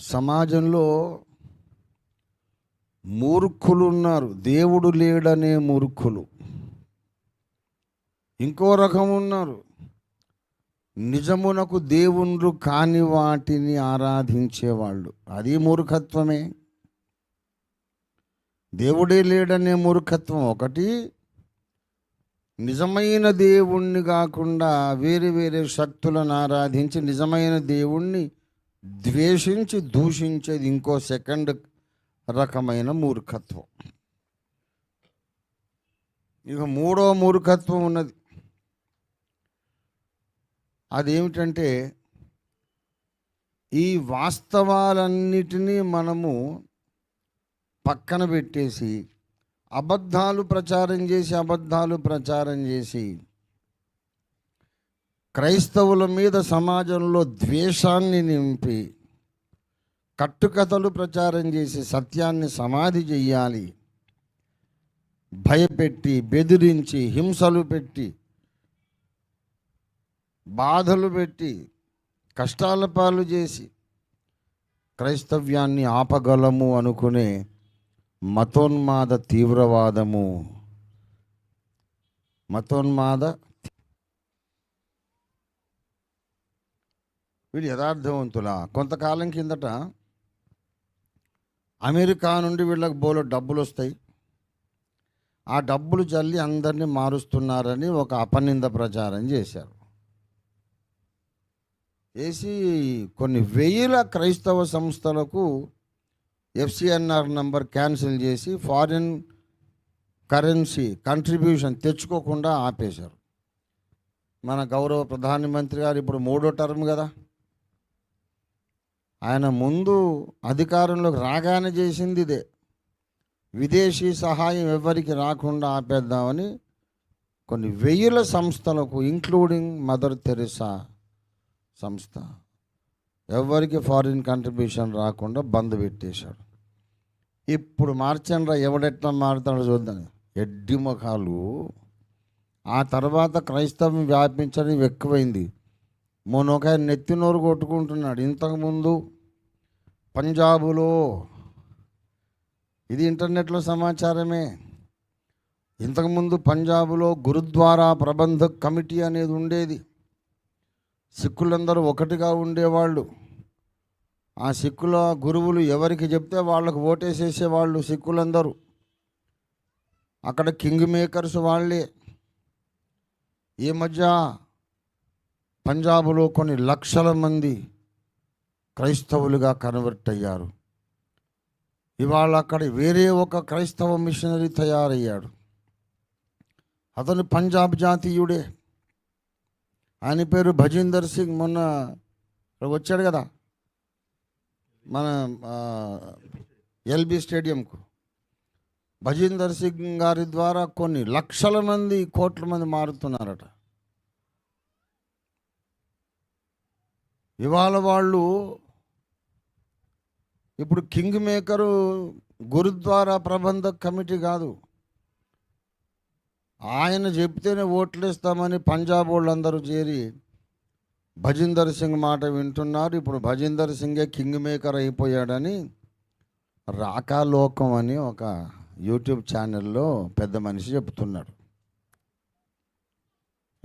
సమాజంలో మూర్ఖులు ఉన్నారు. దేవుడు లేడనే మూర్ఖులు. ఇంకో రకం ఉన్నారు. నిజమునకు దేవుళ్ళు కాని వాటిని ఆరాధించేవాళ్ళు. అది మూర్ఖత్వమే. దేవుడే లేడనే మూర్ఖత్వం. ఒకటి నిజమైన దేవుణ్ణి కాకుండా వేరే వేరే శక్తులను ఆరాధించి నిజమైన దేవుణ్ణి ద్వేషించి దూషించేది ఇంకో సెకండ్ రకమైన మూర్ఖత్వం. ఇక మూడో మూర్ఖత్వం ఉన్నది. అదేమిటంటే ఈ వాస్తవాలన్నిటినీ మనము పక్కన పెట్టేసి అబద్ధాలు ప్రచారం చేసి అబద్ధాలు ప్రచారం చేసి క్రైస్తవుల మీద సమాజంలో ద్వేషాన్ని నింపి కట్టుకథలు ప్రచారం చేసి సత్యాన్ని సమాధి చెయ్యాలి. భయపెట్టి బెదిరించి హింసలు పెట్టి బాధలు పెట్టి కష్టాల పాలు చేసి క్రైస్తవ్యాన్ని ఆపగలము అనుకునే మతోన్మాద తీవ్రవాదము. మతోన్మాద వీళ్ళు యథార్థవంతులా? కొంతకాలం కిందట అమెరికా నుండి వీళ్ళకి బోలో డబ్బులు వస్తాయి ఆ డబ్బులు జల్లి అందరినీ మారుస్తున్నారని ఒక అపనింద ప్రచారం చేశారు. చేసి కొన్ని వేల క్రైస్తవ సంస్థలకు ఎఫ్సిఎన్ఆర్ నంబర్ క్యాన్సిల్ చేసి ఫారిన్ కరెన్సీ కంట్రిబ్యూషన్ తెచ్చుకోకుండా ఆపేశారు. మన గౌరవ ప్రధానమంత్రి గారు ఇప్పుడు మూడో టర్మ్ కదా. ఆయన ముందు అధికారంలోకి రాగానే చేసింది ఇదే. విదేశీ సహాయం ఎవరికి రాకుండా ఆపేద్దామని కొన్ని వెయ్యిల సంస్థలకు ఇంక్లూడింగ్ మదర్ తెరిసా సంస్థ ఎవరికి ఫారిన్ కంట్రిబ్యూషన్ రాకుండా బంద్ పెట్టేశాడు. ఇప్పుడు మార్చండ్రా ఎవడెట్లా మారుతాడో చూద్దాం. ఎడ్డి ముఖాలు. ఆ తర్వాత క్రైస్తవం వ్యాపించడం ఎక్కువైంది. మొన్న ఒక ఆయన నెత్తి నోరు కొట్టుకుంటున్నాడు. ఇంతకుముందు పంజాబులో ఇది ఇంటర్నెట్లో సమాచారమే. ఇంతకుముందు పంజాబులో గురుద్వారా ప్రబంధక్ కమిటీ అనేది ఉండేది. సిక్కులందరూ ఒకటిగా ఉండేవాళ్ళు. ఆ సిక్కుల గురువులు ఎవరికి చెప్తే వాళ్ళకు ఓటేసేసేవాళ్ళు సిక్కులందరూ. అక్కడ కింగ్ మేకర్స్ వాళ్ళే. ఈ మధ్య పంజాబ్లో కొన్ని లక్షల మంది క్రైస్తవులుగా కన్వర్ట్ అయ్యారు ఇవాళ అక్కడ వేరే ఒక క్రైస్తవ మిషనరీ తయారయ్యాడు. అతను పంజాబ్ జాతీయుడే. ఆయన పేరు భజీందర్ సింగ్. మొన్న వచ్చాడు కదా మన ఎల్బి స్టేడియంకు. భజీందర్ సింగ్ గారి ద్వారా కొన్ని లక్షల మంది కోట్ల మంది మారుతున్నారట. ఇవాళ వాళ్ళు ఇప్పుడు కింగ్ మేకరు గురుద్వారా ప్రబంధ కమిటీ కాదు. ఆయన చెప్తేనే ఓట్లేస్తామని పంజాబ్ వాళ్ళందరూ చేరి భజీందర్ సింగ్ మాట వింటున్నారు. ఇప్పుడు భజీందర్ సింగే కింగ్ మేకర్ అయిపోయాడని రాకాలోకం అని ఒక యూట్యూబ్ ఛానల్లో పెద్ద మనిషి చెప్తున్నాడు.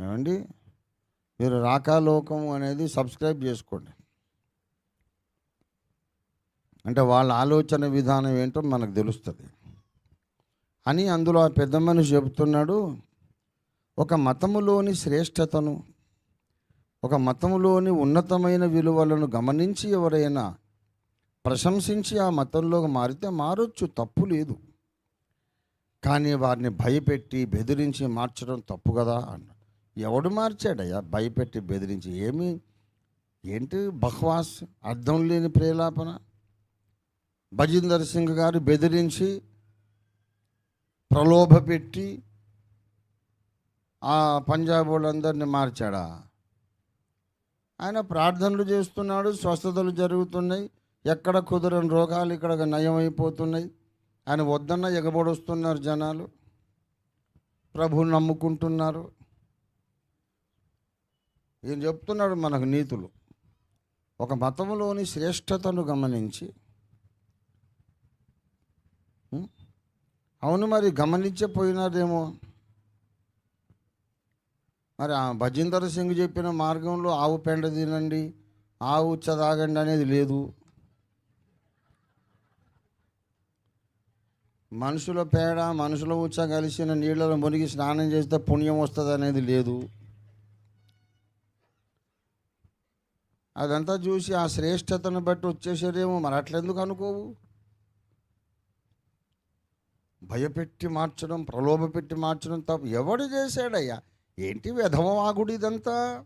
ఏమండి? మీరు రాకాలోకం అనేది సబ్స్క్రైబ్ చేసుకోండి. అంటే వాళ్ళ ఆలోచన విధానం ఏంటో మనకు తెలుస్తుంది. అని అందులో ఆ పెద్ద మనిషి చెబుతున్నాడు ఒక మతములోని శ్రేష్టతను ఒక మతములోని ఉన్నతమైన విలువలను గమనించి ఎవరైనా ప్రశంసించి ఆ మతంలోకి మారితే మారొచ్చు తప్పు లేదు. కానీ వారిని భయపెట్టి బెదిరించి మార్చడం తప్పు కదా అన్నాడు. ఎవడు మార్చాడయ్యా? భయపెట్టి బెదిరించి ఏమి? ఏంటి బహ్వాస్? అర్థం లేని ప్రేలాపన? భజీందర్ సింగ్ గారు బెదిరించి ప్రలోభ పెట్టి ఆ పంజాబ్ వాళ్ళందరినీ మార్చాడా? ఆయన ప్రార్థనలు చేస్తున్నాడు స్వస్థతలు జరుగుతున్నాయి ఎక్కడ కుదరని రోగాలు ఇక్కడ నయమైపోతున్నాయి. ఆయన వద్దన్న ఎగబడొస్తున్నారు జనాలు. ప్రభువు నమ్ముకుంటున్నారు. ఈయన చెప్తున్నాడు మనకు నీతులు. ఒక మతంలోని శ్రేష్టతను గమనించి అవును మరి గమనించపోయినారేమో మరి ఆ భజీందర్ సింగ్ చెప్పిన మార్గంలో ఆవు పెండ తినండి ఆవు చదాగండి తాగండి అనేది లేదు. మనుషుల పేడ మనుషుల ఉచ్చ కలిసిన నీళ్ళలో మునిగి స్నానం చేస్తే పుణ్యం వస్తుంది అనేది లేదు. అదంతా చూసి ఆ శ్రేష్టతను బట్టి వచ్చేసారేమో మరి అట్లెందుకు అనుకోవు? భయపెట్టి మార్చడం ప్రలోభ పెట్టి మార్చడం తప్ప ఎవడు చేశాడయ్యా? ఏంటి విధమవాగుడు ఇదంతా?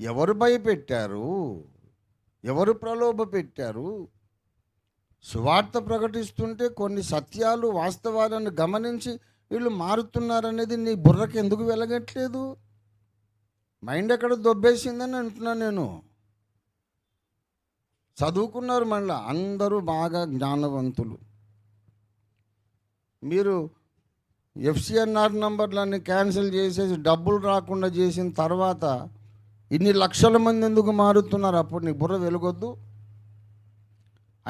ఎవరు భయపెట్టారు? ఎవరు ప్రలోభ పెట్టారు సువార్త ప్రకటిస్తుంటే కొన్ని సత్యాలు వాస్తవాలను గమనించి వీళ్ళు మారుతున్నారనేది నీ బుర్రకి ఎందుకు వెలగట్లేదు? మైండ్ ఎక్కడ దొబ్బేసిందని అంటున్నాను నేను. చదువుకున్నారు మళ్ళీ అందరూ బాగా జ్ఞానవంతులు. మీరు ఎఫ్సిఎన్ఆర్ నంబర్లన్నీ క్యాన్సిల్ చేసేసి డబ్బులు రాకుండా చేసిన తర్వాత ఇన్ని లక్షల మంది ఎందుకు మారుతున్నారు? అప్పుడు నీ బుర్ర వెలుగొద్దు.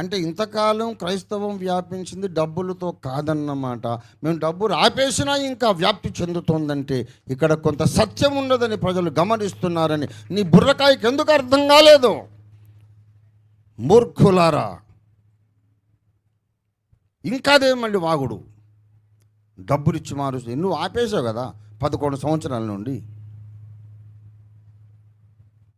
అంటే ఇంతకాలం క్రైస్తవం వ్యాపించింది డబ్బులతో కాదన్నమాట. మేము డబ్బులు ఆపేసినా ఇంకా వ్యాప్తి చెందుతోందంటే ఇక్కడ కొంత సత్యం ఉన్నదని ప్రజలు గమనిస్తున్నారని. నీ బుర్రకాయకి ఎందుకు అర్థం కాలేదు? మూర్ఖులారా. ఇంకాదే మళ్ళీ వాగుడు. డబ్బులు ఇచ్చి మారుస్తుంది నువ్వు ఆపేసావు కదా పదకొండు సంవత్సరాల నుండి.